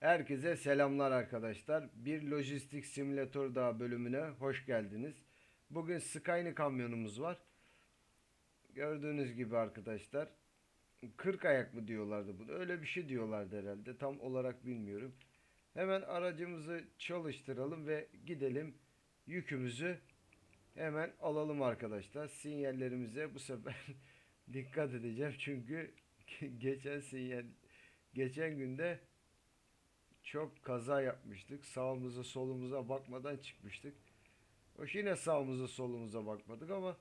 Herkese selamlar arkadaşlar. Bir lojistik simülatör daha bölümüne hoş geldiniz. Bugün Skyline kamyonumuz var. Gördüğünüz gibi arkadaşlar 40 ayak mı diyorlardı bunu? Öyle bir şey diyorlardı herhalde. Tam olarak bilmiyorum. Hemen aracımızı çalıştıralım ve gidelim. Yükümüzü hemen alalım arkadaşlar. Sinyallerimize bu sefer dikkat edeceğim çünkü geçen sinyal geçen günde çok kaza yapmıştık. Sağımıza solumuza bakmadan çıkmıştık. Hoş yine sağımıza solumuza bakmadık ama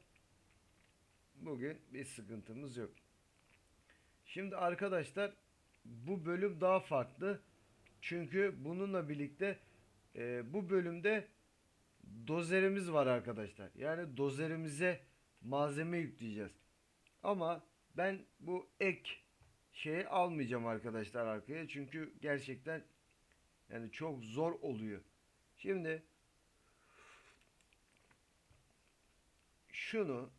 bugün bir sıkıntımız yok. Şimdi arkadaşlar bu bölüm daha farklı. Çünkü bununla birlikte e, bu bölümde dozerimiz var arkadaşlar. Yani dozerimize malzeme yükleyeceğiz. Ama ben bu ek şeyi almayacağım arkadaşlar arkaya. Çünkü gerçekten yani çok zor oluyor. Şimdi şunu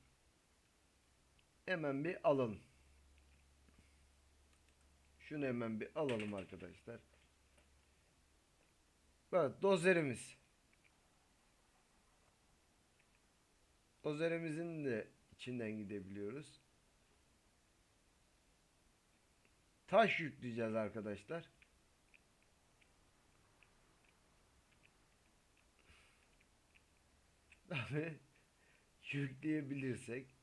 hemen bir alalım. Şunu hemen bir alalım arkadaşlar. Bak dozerimiz. Dozerimizin de içinden gidebiliyoruz. Taş yükleyeceğiz arkadaşlar. Tabii yükleyebilirsek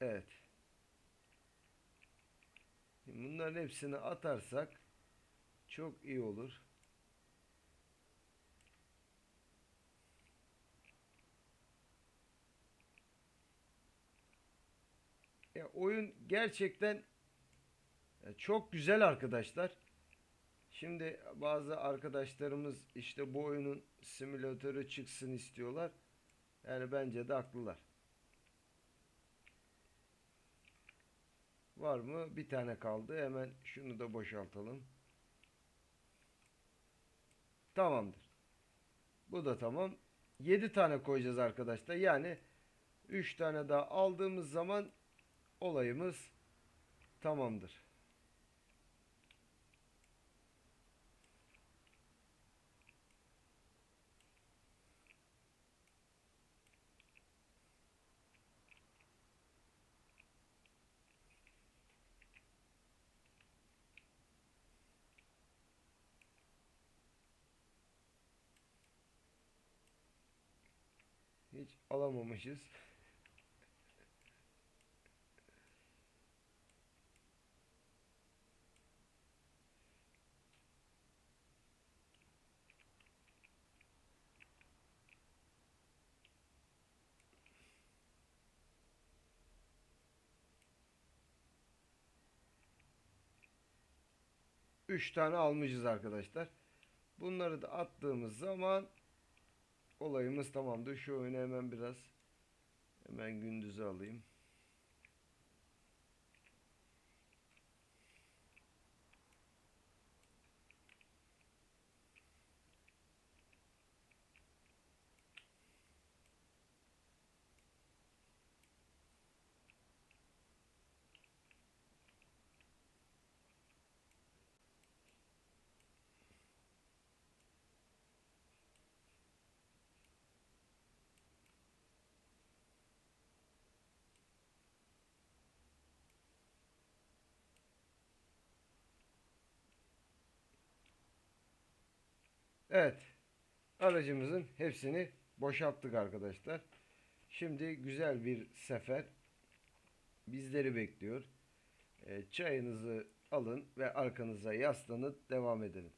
Evet. Bunların hepsini atarsak çok iyi olur. Ya oyun gerçekten çok güzel arkadaşlar. Şimdi bazı arkadaşlarımız işte bu oyunun simülatörü çıksın istiyorlar. Yani bence de haklılar. Var mı? Bir tane kaldı. Hemen şunu da boşaltalım. Tamamdır. Bu da tamam. 7 tane koyacağız arkadaşlar. Yani 3 tane daha aldığımız zaman olayımız tamamdır. Hiç alamamışız. Üç tane almışız arkadaşlar. Bunları da attığımız zaman olayımız tamamdır. Şu oyunu hemen biraz hemen gündüze alayım. Evet. Aracımızın hepsini boşalttık arkadaşlar. Şimdi güzel bir sefer bizleri bekliyor. E, çayınızı alın ve arkanıza yaslanıp devam edelim.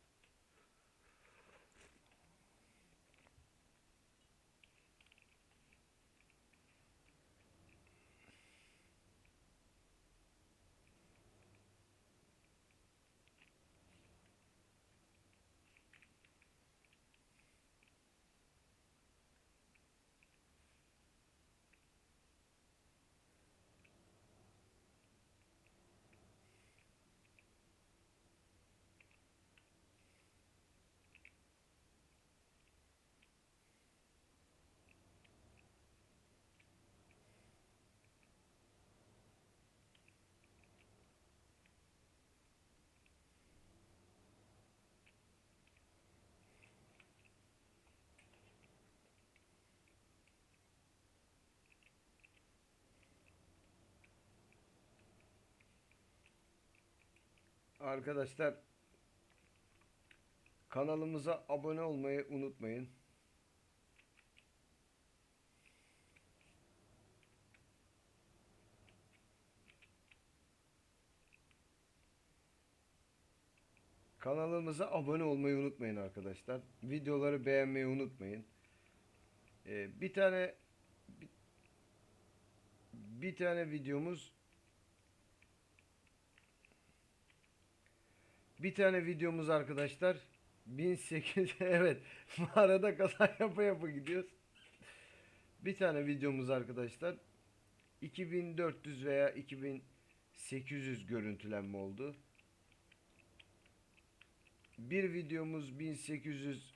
Arkadaşlar kanalımıza abone olmayı unutmayın. Kanalımıza abone olmayı unutmayın arkadaşlar. Videoları beğenmeyi unutmayın. Ee, bir tane bir, bir tane videomuz bir tane videomuz arkadaşlar 1800 evet mağarada kaza yapa yapa gidiyoruz. Bir tane videomuz arkadaşlar 2400 veya 2800 görüntülenme oldu. Bir videomuz 1800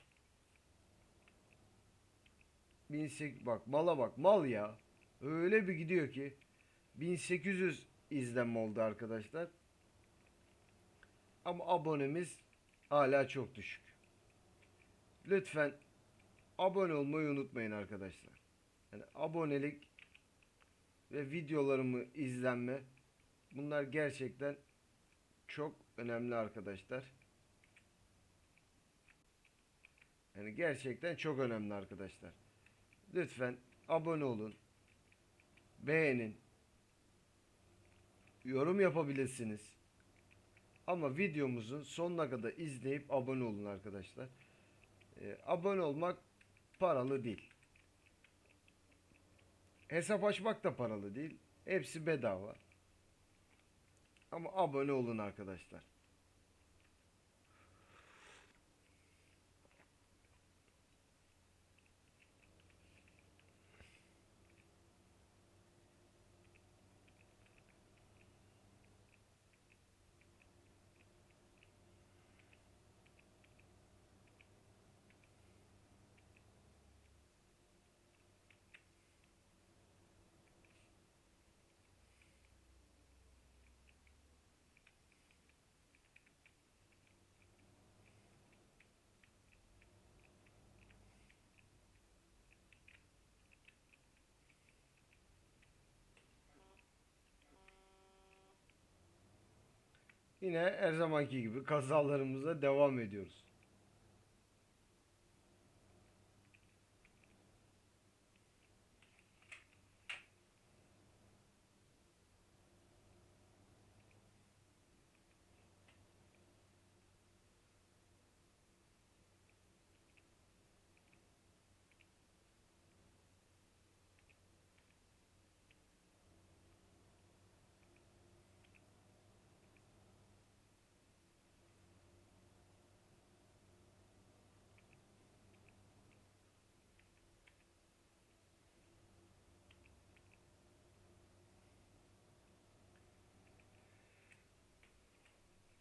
1800 bak mala bak mal ya. Öyle bir gidiyor ki 1800 izlenme oldu arkadaşlar. Ama abonemiz hala çok düşük. Lütfen abone olmayı unutmayın arkadaşlar. Yani abonelik ve videolarımı izlenme bunlar gerçekten çok önemli arkadaşlar. Yani gerçekten çok önemli arkadaşlar. Lütfen abone olun. Beğenin. Yorum yapabilirsiniz. Ama videomuzun sonuna kadar izleyip abone olun arkadaşlar. Ee, abone olmak paralı değil. Hesap açmak da paralı değil. Hepsi bedava. Ama abone olun arkadaşlar. Yine her zamanki gibi kazalarımıza devam ediyoruz.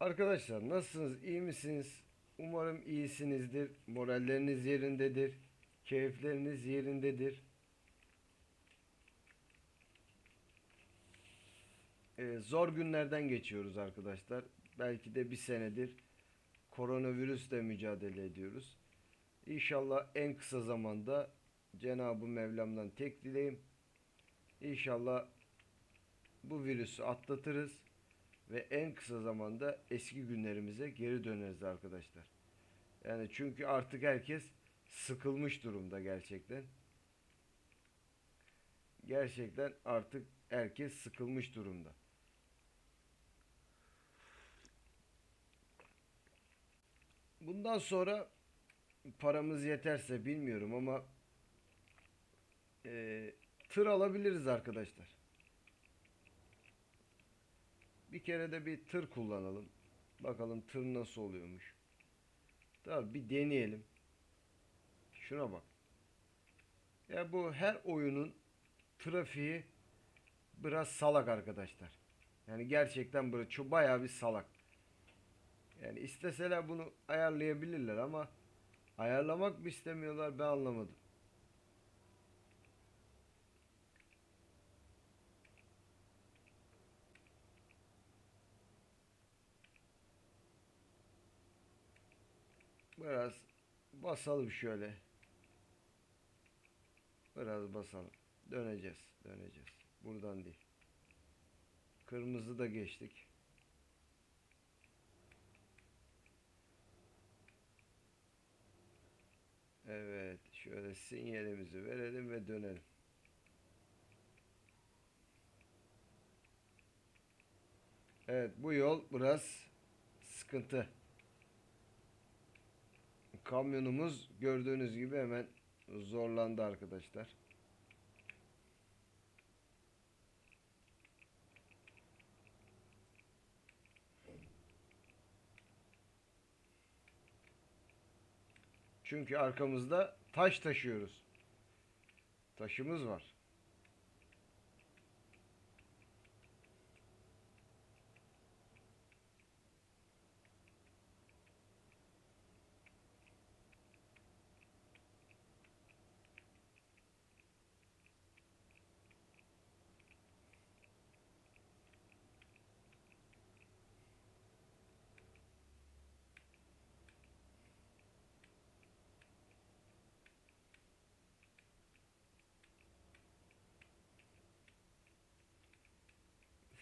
Arkadaşlar nasılsınız? İyi misiniz? Umarım iyisinizdir. Moralleriniz yerindedir. Keyifleriniz yerindedir. Ee, zor günlerden geçiyoruz arkadaşlar. Belki de bir senedir koronavirüsle mücadele ediyoruz. İnşallah en kısa zamanda Cenab-ı Mevlam'dan tek dileğim. İnşallah bu virüsü atlatırız ve en kısa zamanda eski günlerimize geri döneriz arkadaşlar. Yani çünkü artık herkes sıkılmış durumda gerçekten. Gerçekten artık herkes sıkılmış durumda. Bundan sonra paramız yeterse bilmiyorum ama eee, tır alabiliriz arkadaşlar. Bir kere de bir tır kullanalım. Bakalım tır nasıl oluyormuş. Tabii bir deneyelim. Şuna bak. Ya bu her oyunun trafiği biraz salak arkadaşlar. Yani gerçekten böyle çok bayağı bir salak. Yani isteseler bunu ayarlayabilirler ama ayarlamak mı istemiyorlar ben anlamadım. Biraz basalım şöyle. Biraz basalım. Döneceğiz. Döneceğiz. Buradan değil. Kırmızı da geçtik. Evet. Şöyle sinyalimizi verelim ve dönelim. Evet bu yol biraz sıkıntı. Kamyonumuz gördüğünüz gibi hemen zorlandı arkadaşlar. Çünkü arkamızda taş taşıyoruz. Taşımız var.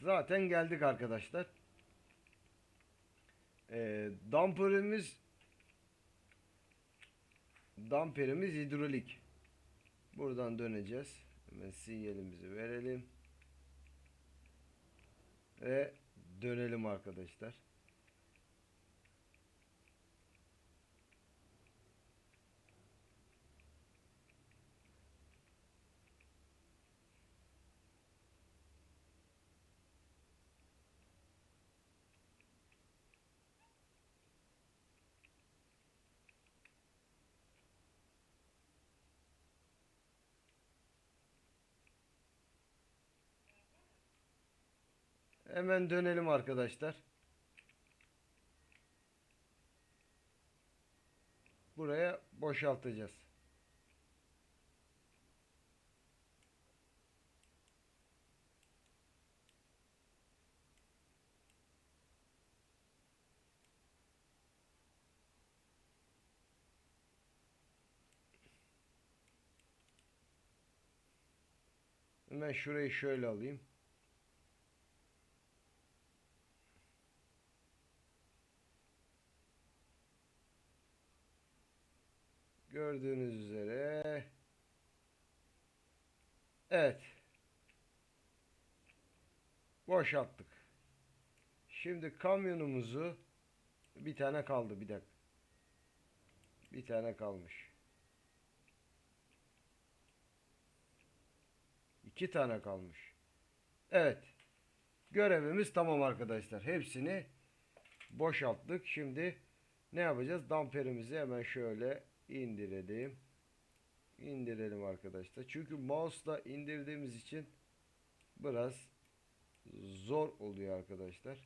Zaten geldik arkadaşlar. Ee, damperimiz damperimiz hidrolik. Buradan döneceğiz. Hemen sinyalimizi verelim. Ve dönelim arkadaşlar. Hemen dönelim arkadaşlar. Buraya boşaltacağız. Hemen şurayı şöyle alayım. Gördüğünüz üzere. Evet. Boşalttık. Şimdi kamyonumuzu bir tane kaldı bir dakika. Bir tane kalmış. İki tane kalmış. Evet. Görevimiz tamam arkadaşlar. Hepsini boşalttık. Şimdi ne yapacağız? Damperimizi hemen şöyle indirelim. İndirelim arkadaşlar. Çünkü mouse'la indirdiğimiz için biraz zor oluyor arkadaşlar.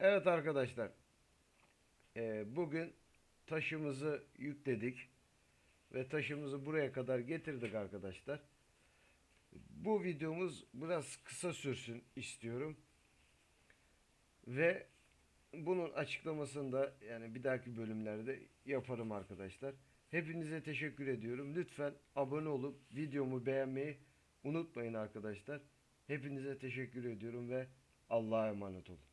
Evet arkadaşlar. Ee, bugün taşımızı yükledik. Ve taşımızı buraya kadar getirdik arkadaşlar. Bu videomuz biraz kısa sürsün istiyorum. Ve bunun açıklamasını da yani bir dahaki bölümlerde yaparım arkadaşlar. Hepinize teşekkür ediyorum. Lütfen abone olup videomu beğenmeyi unutmayın arkadaşlar. Hepinize teşekkür ediyorum ve Allah'a emanet olun.